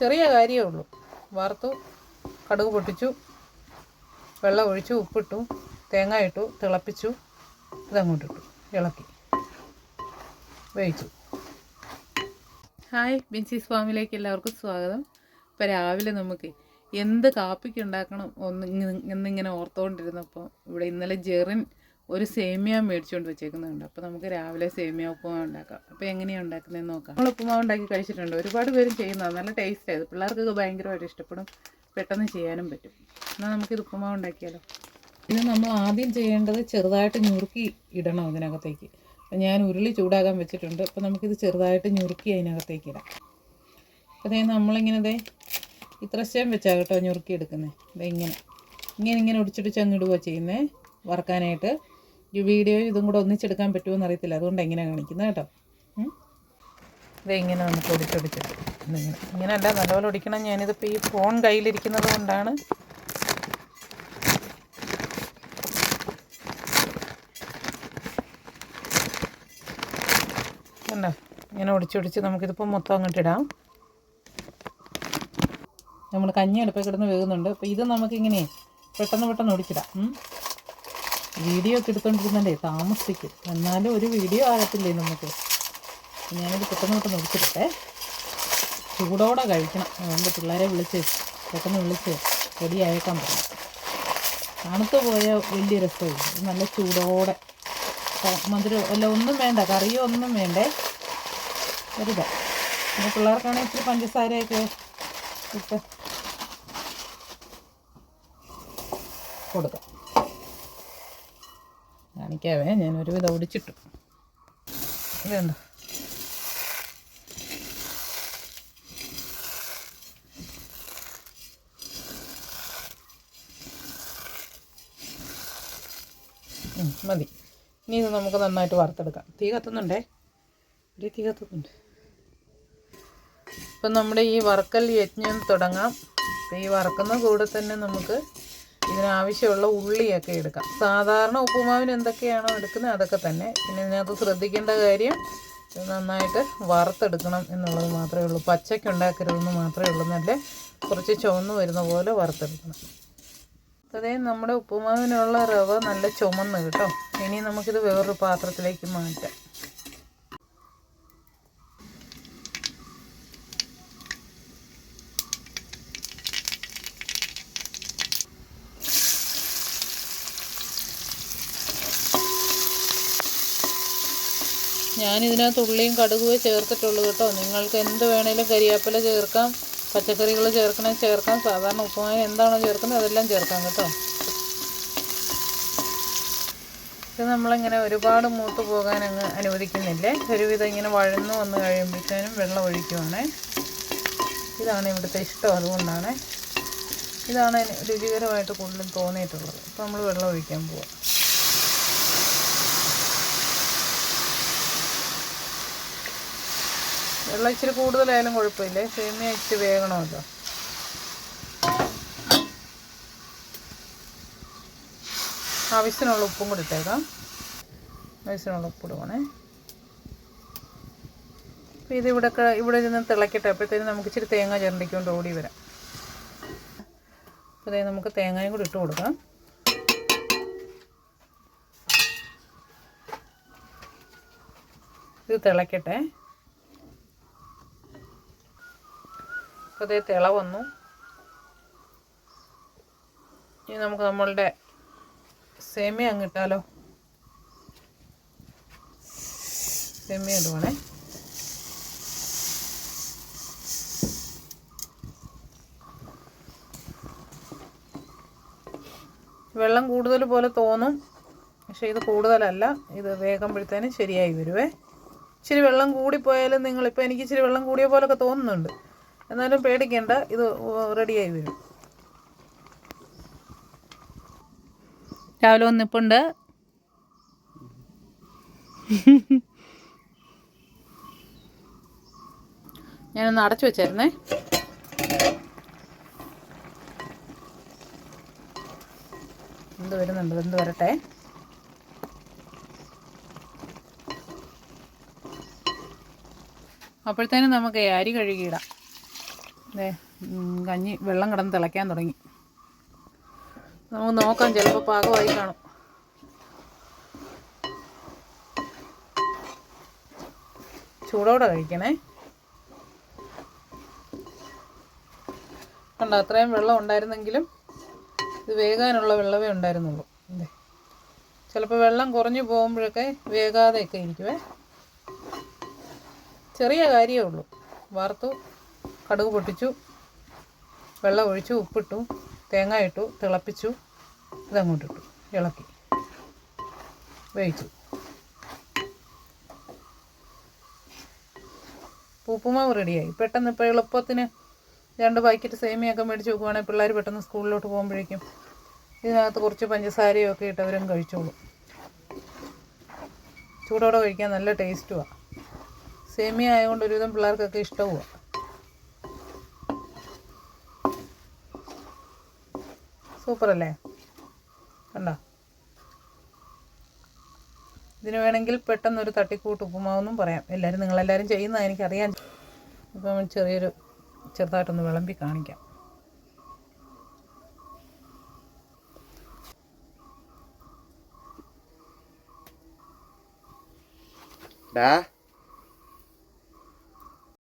ചെറിയ കാര്യമേ ഉള്ളൂ. വറുത്തു കടുക് പൊട്ടിച്ചു വെള്ളം ഒഴിച്ചു ഉപ്പിട്ടു തേങ്ങ ഇട്ടു തിളപ്പിച്ചു ഇതങ്ങോട്ട് ഇട്ടു ഇളക്കി വേവിച്ചു. ഹായ് ബിൻസി ഫാമിലേക്ക് എല്ലാവർക്കും സ്വാഗതം. ഇപ്പോൾ രാവിലെ നമുക്ക് എന്ത് കാപ്പിക്ക് ഉണ്ടാക്കണം ഒന്ന് എന്നിങ്ങനെ ഓർത്തുകൊണ്ടിരുന്നപ്പോൾ ഇവിടെ ഇന്നലെ ജെറിൻ ഒരു സേമിയ മേടിച്ചുകൊണ്ട് വെച്ചേക്കുന്നുണ്ട്. അപ്പോൾ നമുക്ക് രാവിലെ സേമിയ ഉപ്പുമാവ് ഉണ്ടാക്കാം. അപ്പോൾ എങ്ങനെയാണ് ഉണ്ടാക്കുന്നതെന്ന് നോക്കാം. നമ്മൾ ഉപ്പുമാവ് ഉണ്ടാക്കി കഴിച്ചിട്ടുണ്ട്. ഒരുപാട് പേരും ചെയ്യുന്നതാണ് നല്ല ടേസ്റ്റ് ആയത് പിള്ളേർക്കൊക്കെ ഭയങ്കരമായിട്ട് ഇഷ്ടപ്പെടും. പെട്ടെന്ന് ചെയ്യാനും പറ്റും. എന്നാൽ നമുക്കിത് ഉപ്പുമാവ് ഉണ്ടാക്കിയാലോ? പിന്നെ നമ്മൾ ആദ്യം ചെയ്യേണ്ടത് ചെറുതായിട്ട് ഞുറുക്കി ഇടണം അതിനകത്തേക്ക് അപ്പം ഞാൻ ഉരുളി ചൂടാകാൻ വെച്ചിട്ടുണ്ട്. അപ്പോൾ നമുക്കിത് ചെറുതായിട്ട് ഞുറുക്കി അതിനകത്തേക്ക് ഇടാം. അപ്പോൾ ദേ നമ്മളിങ്ങനെ ദേ ഇത്ര സ്റ്റേം വെച്ചാൽ കേട്ടോ ഞുറുക്കി എടുക്കുന്നത് ഇങ്ങനെ. ഇങ്ങനെ ഇങ്ങനെ ഒടിച്ചിടിച്ച് അങ്ങ് ചെയ്യുന്നത് വറക്കാനായിട്ട് വീഡിയോ ഇതും കൂടെ ഒന്നിച്ചെടുക്കാൻ പറ്റുമോ എന്നറിയത്തില്ല. അതുകൊണ്ട് എങ്ങനെ കാണിക്കുന്നത് കേട്ടോ. ഇങ്ങനെ നമുക്ക് ഒടിച്ചൊടിച്ചിട്ട് ഇങ്ങനെ ഇങ്ങനെയല്ല നല്ലപോലെ ഒടിക്കണം. ഞാനിതിപ്പോൾ ഈ ഫോൺ കയ്യിലിരിക്കുന്നത് കൊണ്ടാണ്. കണ്ടോ? ഇങ്ങനെ ഒടിച്ചൊടിച്ച് നമുക്കിതിപ്പോൾ മൊത്തം അങ്ങോട്ട് ഇടാം നമ്മൾ കഞ്ഞി അടുപ്പിൽ കിടന്ന് വേകുന്നുണ്ട് അപ്പോൾ ഇത് നമുക്കിങ്ങനെ പെട്ടെന്ന് പെട്ടെന്ന് ഒടിച്ചിടാം. വീഡിയോ ഒക്കെ എടുത്തോണ്ടിരുന്നല്ലേ താമസിക്കും. എന്നാലും ഒരു വീഡിയോ ആകത്തില്ലേ നമുക്ക്? ഞാനത് പെട്ടെന്ന് പെട്ടെന്ന് ഒടിച്ചിടട്ടെ ചൂടോടെ കഴിക്കണം. അതുകൊണ്ട് പിള്ളേരെ വിളിച്ച് പെട്ടെന്ന് വിളിച്ച് റെഡിയായേക്കാൻ പറ്റും തണുത്ത് പോയ വലിയ രസമില്ല നല്ല ചൂടോടെ. മധുരം അല്ല ഒന്നും വേണ്ട. കറിയോ ഒന്നും വേണ്ടേ. വെറുതെ പിന്നെ പിള്ളേർക്കാണെങ്കിൽ ഇച്ചിരി പഞ്ചസാരയൊക്കെ ഇട്ട് കൊടുക്കാം. കാണിക്കാവേ ഞാനൊരു വിധം ഒടിച്ചിട്ടു ഇതുണ്ടോ മതി. ഇനി ഇത് നമുക്ക് നന്നായിട്ട് വറുത്തെടുക്കാം. തീ കത്തുന്നുണ്ടേ? ഒരു തീ കത്തുന്നുണ്ട്. ഇപ്പം നമ്മുടെ ഈ വറക്കൽ യജ്ഞം തുടങ്ങാം. ഈ വറക്കുന്ന കൂടെ തന്നെ നമുക്ക് ഇതിനാവശ്യമുള്ള ഉള്ളിയൊക്കെ എടുക്കാം. സാധാരണ ഉപ്പുമാവിന് എന്തൊക്കെയാണോ എടുക്കുന്നത് അതൊക്കെ തന്നെ. പിന്നെ ഇതിനകത്ത് ശ്രദ്ധിക്കേണ്ട കാര്യം നന്നായിട്ട് വറുത്തെടുക്കണം എന്നുള്ളത് മാത്രമേ ഉള്ളൂ. പച്ചയ്ക്ക് ഉണ്ടാക്കരുതെന്ന് മാത്രമേ ഉള്ളൂ. നല്ല കുറച്ച് ചുവന്ന് വരുന്ന പോലെ വറുത്തെടുക്കണം. അതേ നമ്മുടെ ഉപ്പുമാവിനുള്ള റവ നല്ല ചുമന്ന് കേട്ടോ. ഇനി നമുക്കിത് വേറൊരു പാത്രത്തിലേക്ക് മാറ്റാം. ഞാൻ ഇതിനകത്ത് ഉള്ളിയും കടുകുവേ ചേർത്തിട്ടുള്ളൂ കേട്ടോ. നിങ്ങൾക്ക് എന്ത് വേണേലും കരിയാപ്പില ചേർക്കാം പച്ചക്കറികൾ ചേർക്കണേ ചേർക്കാം സാധാരണ ഉപ്പുമായ എന്താണോ ചേർക്കുന്നത് അതെല്ലാം ചേർക്കാം കേട്ടോ. ഇത് നമ്മളിങ്ങനെ ഒരുപാട് മൂത്ത് പോകാൻ അങ്ങ് അനുവദിക്കുന്നില്ലേ? ഒരുവിധം ഇങ്ങനെ വഴന്നു വന്ന് കഴിയുമ്പോഴത്തേനും വെള്ളം ഒഴിക്കുവാണേ. ഇതാണ് ഇവിടുത്തെ ഇഷ്ടം അതുകൊണ്ടാണ്. ഇതാണ് രുചികരമായിട്ട് കൂടുതലും തോന്നിയിട്ടുള്ളത്. അപ്പോൾ നമ്മൾ വെള്ളം ഒഴിക്കാൻ പോവാം. വെള്ളം ഇച്ചിരി കൂടുതലായാലും കുഴപ്പമില്ലേ. സേമിയ ഇച്ചിരി വേകണമല്ലോ. ആവശ്യത്തിനുള്ള ഉപ്പും കൂടി ഇട്ടേക്കാം. ആവശ്യത്തിനുള്ള ഉപ്പ് ഇടുവാണേ. അപ്പോൾ ഇത് ഇവിടെ ഇവിടെ നിന്ന് തിളക്കട്ടെ. അപ്പോഴത്തേനും നമുക്ക് ഇച്ചിരി തേങ്ങ ചിരണ്ടിക്കൊണ്ട് ഓടി വരാം. അപ്പോൾ അതായത് നമുക്ക് തേങ്ങയും കൂടി ഇട്ട് കൊടുക്കാം. ഇത് തിളക്കട്ടെ. അതേ തിള വന്നു ഇനി നമുക്ക് നമ്മളുടെ സെമി അങ്ങ് ഇട്ടാലോ? സേമിയ ഇടുവാണേ. വെള്ളം കൂടുതൽ പോലെ തോന്നും പക്ഷെ ഇത് കൂടുതലല്ല. ഇത് വേകുമ്പോഴത്തേനും ശരിയായി വരുവേ. ഇച്ചിരി വെള്ളം കൂടിപ്പോയാലും നിങ്ങളിപ്പോൾ എനിക്ക് ഇച്ചിരി വെള്ളം കൂടിയ പോലൊക്കെ തോന്നുന്നുണ്ട്. എന്നാലും പേടിക്കേണ്ട ഇത് റെഡിയായി വരും. രാവിലെ വന്നിപ്പുണ്ട്. ഞാനൊന്ന് അടച്ചു വെച്ചായിരുന്നേ. എന്ത് വരുന്നുണ്ട്? എന്ത് വരട്ടെ? അപ്പോഴത്തേനും നമുക്ക് അരി കഴുകിയിടാം. ദേ കഞ്ഞി വെള്ളം കിടന്ന് തിളയ്ക്കാൻ തുടങ്ങി. നമുക്ക് നോക്കാം ചിലപ്പോൾ പാകമായി കാണും. ചൂടോടെ കഴിക്കണേ. കണ്ട അത്രയും വെള്ളം ഉണ്ടായിരുന്നെങ്കിലും ഇത് വേകാനുള്ള വെള്ളമേ ഉണ്ടായിരുന്നുള്ളൂ. അതെ ചിലപ്പോൾ വെള്ളം കുറഞ്ഞു പോകുമ്പോഴൊക്കെ വേകാതെയൊക്കെ ഇരിക്കുവേ. ചെറിയ കാര്യമേ ഉള്ളൂ. വറുത്തു കടുക് പൊട്ടിച്ചു വെള്ളം ഒഴിച്ചു ഉപ്പിട്ടു തേങ്ങ ഇട്ടു തിളപ്പിച്ചു ഇതങ്ങോട്ട് ഇട്ടു ഇളക്കി വേവിച്ചു. ഉപ്പുമാവ് റെഡിയായി പെട്ടെന്ന് ഇപ്പോൾ എളുപ്പത്തിന് രണ്ട് പാക്കറ്റ് സേമിയൊക്കെ മേടിച്ച് വെക്കുവാണെങ്കിൽ പിള്ളേർ പെട്ടെന്ന് സ്കൂളിലോട്ട് പോകുമ്പോഴേക്കും ഇതിനകത്ത് കുറച്ച് പഞ്ചസാരയും ഒക്കെ ഇട്ടവരും കഴിച്ചോളും. ചൂടോടെ കഴിക്കാൻ നല്ല ടേസ്റ്റുമാണ് സേമിയ ആയതുകൊണ്ട് ഒരുവിധം പിള്ളേർക്കൊക്കെ ഇഷ്ടവുമാണ് സൂപ്പറല്ലേ? കണ്ടോ? ഇതിന് വേണമെങ്കിൽ പെട്ടെന്നൊരു തട്ടിക്കൂട്ട് ഉപ്പുമാവെന്നും പറയാം. എല്ലാവരും നിങ്ങളെല്ലാവരും ചെയ്യുന്നതാണ് എനിക്കറിയാൻ. ഇപ്പം ചെറിയൊരു ചെറുതായിട്ടൊന്ന് വിളമ്പി കാണിക്കാം. ഡാ.